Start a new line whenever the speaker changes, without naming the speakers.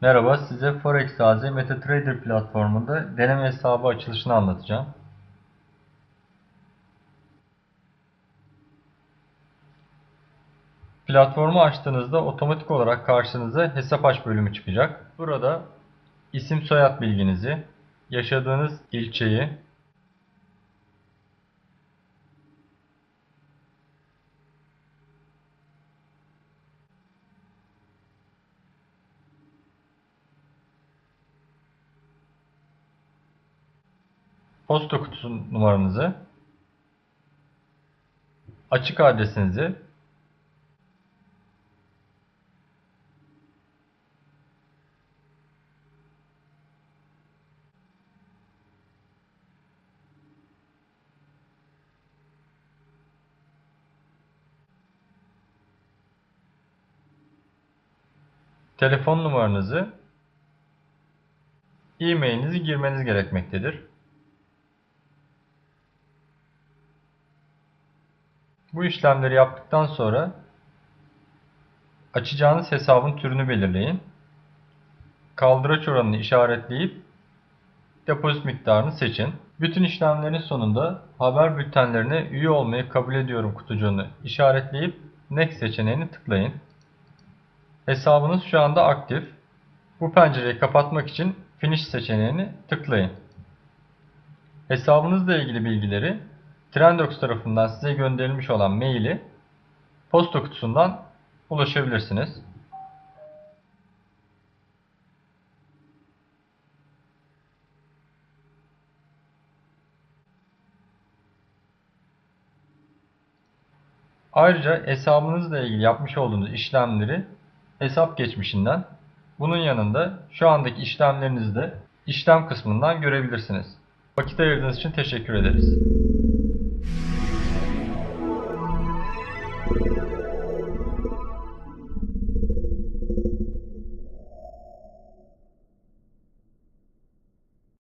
Merhaba, size Forex AZ MetaTrader platformunda deneme hesabı açılışını anlatacağım. Platformu açtığınızda otomatik olarak karşınıza hesap aç bölümü çıkacak. Burada isim soyad bilginizi, yaşadığınız ilçeyi, posta kutusu numaranızı, açık adresinizi, telefon numaranızı, e-mailinizi girmeniz gerekmektedir. Bu işlemleri yaptıktan sonra açacağınız hesabın türünü belirleyin. Kaldıraç oranını işaretleyip depozit miktarını seçin. Bütün işlemlerin sonunda haber bültenlerine üye olmayı kabul ediyorum kutucuğunu işaretleyip Next seçeneğini tıklayın. Hesabınız şu anda aktif. Bu pencereyi kapatmak için Finish seçeneğini tıklayın. Hesabınızla ilgili bilgileri Trendox tarafından size gönderilmiş olan maili posta kutusundan ulaşabilirsiniz. Ayrıca hesabınızla ilgili yapmış olduğunuz işlemleri hesap geçmişinden bunun yanında şu andaki işlemlerinizi de işlem kısmından görebilirsiniz. Vakit ayırdığınız için teşekkür ederiz.